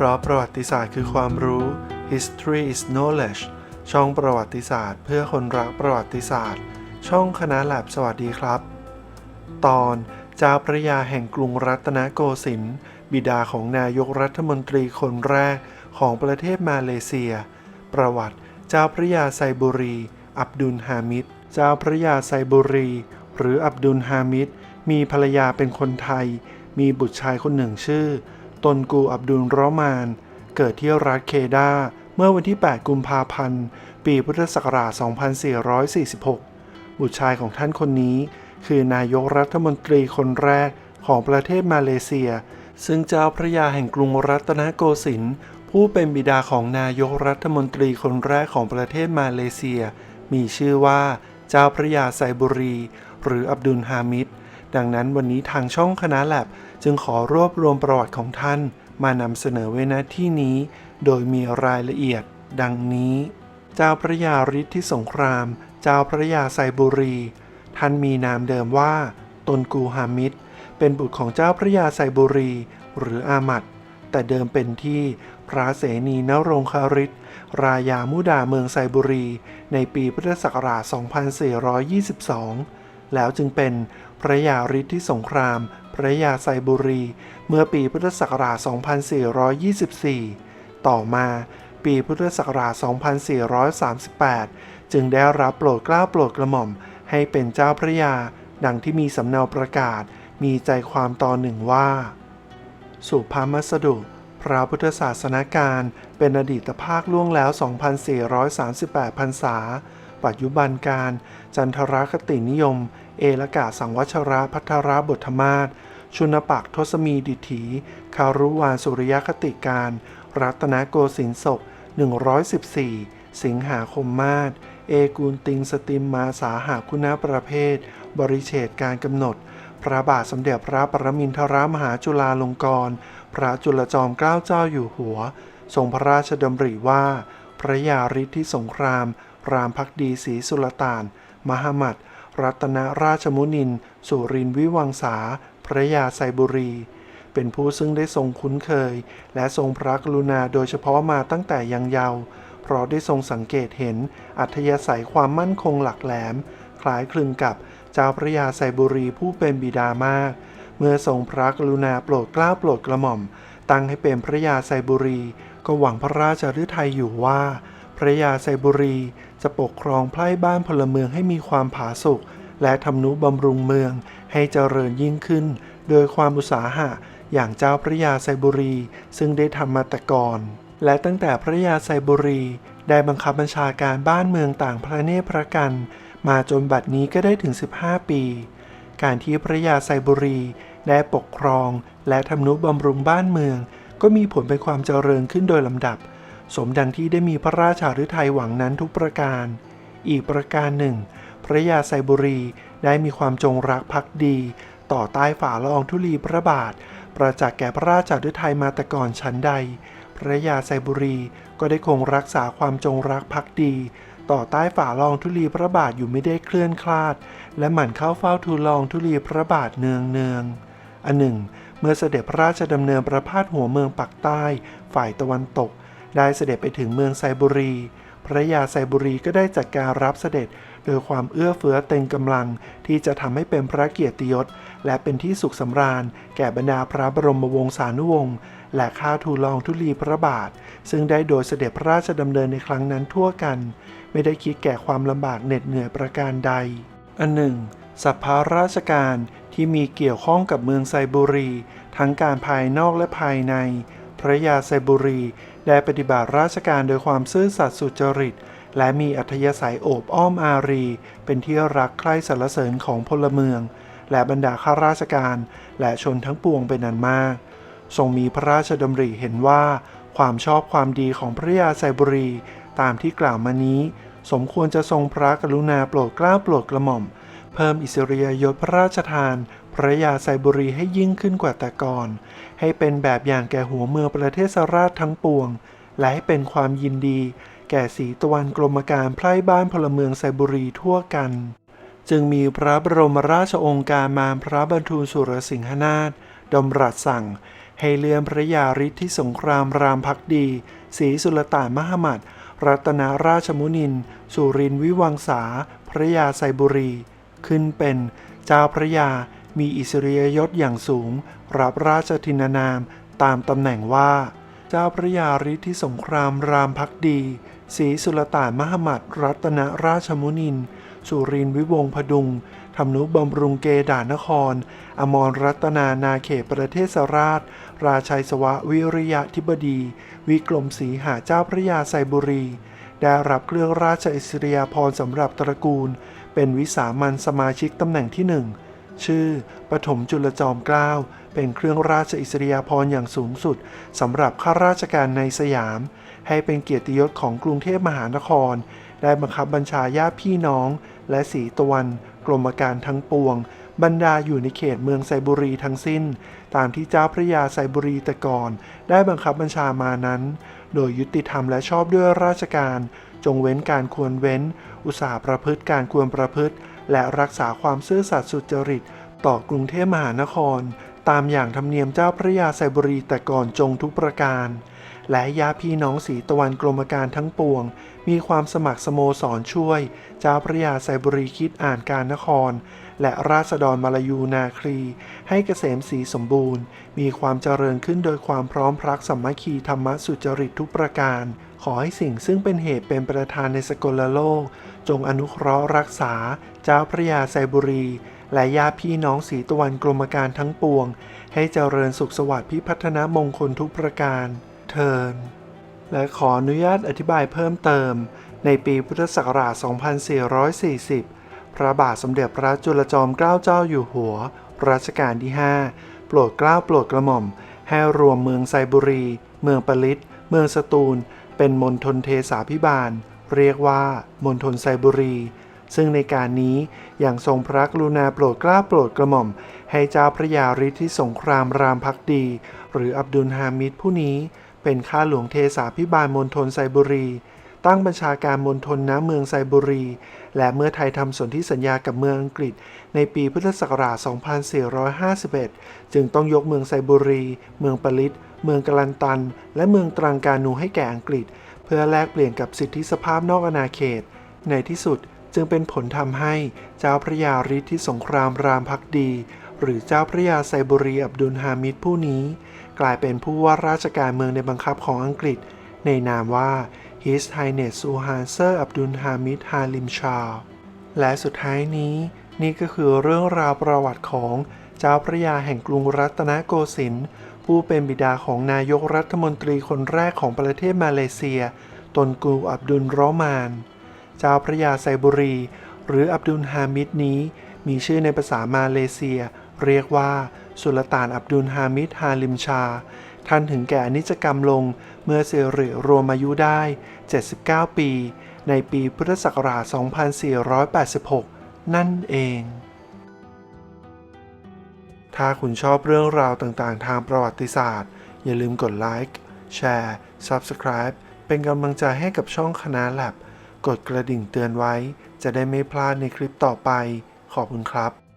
เพราะประวัติศาสตร์คือความรู้ history is knowledge ช่องประวัติศาสตร์ เพื่อคนรักประวัติศาสตร์ ช่องคณะแลบสวัสดีครับ ตอนเจ้าพระยาแห่งกรุงรัตนโกสินทร์บิดาของนายกรัฐมนตรีคนแรกของประเทศมาเลเซีย ประวัติเจ้าพระยาไซบุรี อับดุลฮามิด เจ้าพระยาไซบุรี หรืออับดุลฮามิด มีภรรยาเป็นคนไทย มีบุตรชายคนหนึ่งชื่อ ตนกูอับดุลรอมาน เกิดที่รัฐเคดา เมื่อวันที่ 8 กุมภาพันธ์ ปีพุทธศักราช 2446 บุตรชายของท่านคนนี้ คือนายกรัฐมนตรีคนแรกของประเทศมาเลเซีย ซึ่งเจ้าพระยาแห่งกรุงรัตนโกสินทร์ผู้เป็นบิดาของนายกรัฐมนตรีคนแรกของประเทศมาเลเซีย มีชื่อว่าเจ้าพระยาไซบุรี หรืออับดุลฮามิดดังนั้นวันนี้ทางช่องคณะแลบ จึงขอรวบรวมประวัติของท่านมานำเสนอไว้ณที่นี้ โดยมีรายละเอียด ดังนี้ เจ้าพระยาฤทธิสงคราม เจ้าพระยาไซบุรี ท่านมีนามเดิมว่า ตนกูฮามิดเป็นบุตรของเจ้าพระยาไซบุรี หรืออามัดแต่เดิมเป็นที่พระเสนีนรงคาริตรายามุดาเมืองไซบุรี ในปีพุทธศักราช 2422 แล้วจึงเป็น พระยาฤทธิสงคราม พระยาไซบุรี เมื่อปีพุทธศักราช 2424 ต่อมาปีพุทธศักราช 2438 จึงได้รับโปรดเกล้าโปรดกระหม่อมให้เป็นเจ้าพระยา ดังที่มีสำเนาประกาศ มีใจความตอนหนึ่งว่า สุภามัสดุ พระพุทธศาสนาการเป็นอดีตภาคล่วงแล้ว 2,438 พรรษา ปัจจุบันการ จันทรคตินิยม เอลกาสังวัชระพัทรบทมาศชุนปักทศมีดิถี คารุวานสุริยคติการ รัตนโกสินทร์ศก114 สิงหาคมมาศเอกูลติงสติมมาสาหาคุณาประเภท บริเฉดการกำหนด พระบาทสมเด็จพระปรมินทรมหาจุฬาลงกรณพระจุลจอมเกล้าเจ้าอยู่หัว ทรงพระราชดำริว่า พระยาฤทธิสงคราม รามพักดีศรีสุลต่าน มหมัดรัตนราชมุนิน สุรินวิวังสา พระยาไซบุรี เป็นผู้ซึ่งได้ทรงคุ้นเคย และทรงพระกรุณาโดยเฉพาะมาตั้งแต่ยังเยาว์เพราะได้ทรงสังเกตเห็นอัธยาศัยความมั่นคงหลักแหลม คล้ายคลึงกับเจ้าพระยาไซบุรีผู้เป็นบิดามาก เมื่อทรงพระกรุณาโปรดเกล้าโปรดกระหม่อม ตั้งให้เป็นพระยาไซบุรี ก็หวังพระราชฤทัยอยู่ว่า พระยาไซบุรี จะปกครองไพร่บ้านพลเมืองให้มีความผาสุกและทำนุบำรุงเมืองให้เจริญยิ่งขึ้น โดยความอุตสาหะอย่างเจ้าพระยาไซบุรี ซึ่งได้ทำมาแต่ก่อน และตั้งแต่พระยาไซบุรี ได้บังคับบัญชาการบ้านเมืองต่างพระเนตรพระกัน มาจนบัดนี้ก็ได้ถึง 15 ปี การที่พระยาไซบุรีได้ปกครอง และทำนุบำรุงบ้านเมือง ก็มีผลเป็นความเจริญขึ้นโดยลำดับ สมดังที่ได้มีพระราชาฤทัยหวังนั้นทุกประการ อีกประการหนึ่ง พระยาไซบุรีได้มีความจงรักภักดี ต่อใต้ฝ่าละอองธุลีพระบาท ประจักษ์แก่พระราชาฤทัยมาแต่ก่อนชั้นใด พระยาไซบุรีก็ได้คงรักษาความจงรักภักดี ต่อใต้ฝ่าลองธุลีพระบาทอยู่ไม่ได้เคลื่อนคลาด และหมั่นเข้าเฝ้าทูลลองธุลีพระบาทเนืองเนืองอันหนึ่ง เมื่อเสด็จพระราชดำเนินประพาสหัวเมืองปักใต้ ฝ่ายตะวันตก ได้เสด็จไปถึงเมืองไซบุรี พระยาไซบุรีก็ได้จัดการรับเสด็จ โดยความเอื้อเฟื้อเต็มกำลังที่จะทำให้เป็นพระเกียรติยศ และเป็นที่สุขสำราญ แก่บรรดาพระบรมวงศานุวงศ์และข้าทูลองธุลีพระบาท ซึ่งได้โดยเสด็จพระราชดำเนินในครั้งนั้นทั่วกัน ไม่ได้คิดแก่ความลำบากเหน็ดเหนื่อยประการใด อันหนึ่งสัพพาราชการที่มีเกี่ยวข้องกับเมืองไซบุรี ทั้งการภายนอกและภายใน พระยาไซบุรี ได้ปฏิบัติราชการโดยความซื่อสัตย์สุจริต และมีอัธยาศัยโอบอ้อมอารี เป็นที่รักใคร่สรรเสริญของพลเมือง และบรรดาข้าราชการ และชนทั้งปวงเป็นอันมาก ทรงมีพระราชดำริเห็นว่า ความชอบความดีของพระยาไซบุรี ตามที่กล่าวมานี้ สมควรจะทรงพระกรุณาโปรดเกล้าโปรดกระหม่อม เพิ่มอิสริยยศพระราชทาน พระยาไซบุรีให้ยิ่งขึ้นกว่าแต่ก่อน ให้เป็นแบบอย่างแก่หัวเมืองประเทศสราชทั้งปวง และให้เป็นความยินดี แก่สีตะวันกรมการไพร่บ้านพลเมืองไซบุรีทั่วกัน จึงมีพระบรมราชองค์การมารพระบรรทูลสุรสิงหนาถดำรัสสั่ง ให้เลื่อนพระยาฤทธิสงครามรามพักดีศรีสุลต่านมหมัดรัตนราชมุนิน สุรินวิวังสา พระยาไซบุรี ขึ้นเป็นเจ้าพระยา มีอิสริยยศอย่างสูง รับราชทินานามตามตำแหน่งว่า เจ้าพระยาฤทธิสงครามรามพักดีศรีสุลต่านมหมัดรัตนราชมุนิน สุรินวิวงศ์พดุงทำนุบำรุงเกดานคร อมรรัตนานาเขตประเทศราช ราชัยสวะวิริยะธิบดี วิกรมศรีหาเจ้าพระยาไซบุรี ได้รับเครื่องราชอิสริยาภรณ์สำหรับตระกูล เป็นวิสามันสมาชิกตำแหน่งที่หนึ่ง ชื่อปฐมจุลจอมเกล้าเป็นเครื่องราชอิสริยาภรณ์อย่างสูงสุดสำหรับข้าราชการในสยาม ให้เป็นเกียรติยศของกรุงเทพมหานคร ได้บังคับบัญชาญาติพี่น้อง และสีตะวันกรมการทั้งปวง บรรดาอยู่ในเขตเมืองไซบุรีทั้งสิ้น ตามที่เจ้าพระยาไซบุรีแต่ก่อนได้บังคับบัญชามานั้น โดยยุติธรรมและชอบด้วยราชการ จงเว้นการควรเว้น อุตสาห์ประพฤติการควรประพฤติ และรักษาความซื่อสัตย์สุจริต ต่อกรุงเทพมหานคร ตามอย่างธรรมเนียมเจ้าพระยาไซบุรีแต่ก่อนจงทุกประการ และญาพี่น้องสีตะวันกรมการทั้งปวง มีความสมัครสโมสรช่วย เจ้าพระยาไซบุรีคิดอ่านการนคร และราษฎรมาลายูนาครี ให้เกษมสีสมบูรณ์ มีความเจริญขึ้นโดยความพร้อมพรักสมัคคีธรรมสุจริตทุกประการขอให้สิ่งซึ่งเป็นเหตุเป็นประธานในสกลโลก จงอนุเคราะห์รักษาเจ้าพระยาไซบุรี และญาติพี่น้องสีตะวันกรมการทั้งปวง ให้เจริญสุขสวัสดิ์พิพัฒนมงคลทุกประการ เทินและขออนุญาตอธิบายเพิ่มเติม ในปีพุทธศักราช 2440 พระบาทสมเด็จพระจุลจอมเกล้าเจ้าอยู่หัว รัชกาลที่ 5 โปรดเกล้าโปรดกระหม่อม ให้รวมเมืองไซบุรี เมืองปลิต เมืองสตูล เป็นมณฑลเทสาพิบาล เรียกว่ามณฑลไซบุรี ซึ่งในการนี้อย่างทรงพระกรุณาโปรดกล้าโปรดกระหม่อม ให้เจ้าพระยาฤทธิสงครามรามพักดี หรืออับดุลฮามิดผู้นี้ เป็นข้าหลวงเทสาพิบาลมณฑลไซบุรี ตั้งบัญชาการมณฑลน้ำเมืองไซบุรี และเมื่อไทยทำสนธิสัญญากับเมืองอังกฤษ ในปีพุทธศักราช 2451 จึงต้องยกเมืองไซบุรี เมืองปลิตเมืองกลันตัน และเมืองตรังกานูให้แก่อังกฤษ เพื่อแลกเปลี่ยนกับสิทธิสภาพนอกอาณาเขต ในที่สุดจึงเป็นผลทำให้เจ้าพระยาฤทธิสงครามรามพักดี หรือเจ้าพระยาไซบุรีอับดุลฮามิดผู้นี้ กลายเป็นผู้ว่าราชการเมืองในบังคับของอังกฤษ ในนามว่า His Highness Suhan Sir Abdul Hamid Halim Shah และสุดท้ายนี้ นี่ก็คือเรื่องราวประวัติของเจ้าพระยาแห่งกรุงรัตนโกสินทร์ ผู้เป็นบิดาของนายกรัฐมนตรีคนแรกของประเทศมาเลเซีย ตนกูอับดุลรอมาน เจ้าพระยาไซบุรี หรืออับดุลฮามิดนี้ มีชื่อในภาษามาเลเซีย เรียกว่า สุลต่านอับดุลฮามิดฮาลิมชา ท่านถึงแก่อนิจกรรมลงเมื่อเซริรวมอายุได้ 79 ปี ในปีพุทธศักราช 2486 นั่นเอง ถ้าคุณชอบเรื่องราวต่างๆ ทางประวัติศาสตร์ อย่าลืมกดไลค์แชร์ Subscribe เป็นกำลังใจให้กับช่องคณะแลบกดกระดิ่งเตือนไว้ จะได้ไม่พลาดในคลิปต่อไป ขอบคุณครับ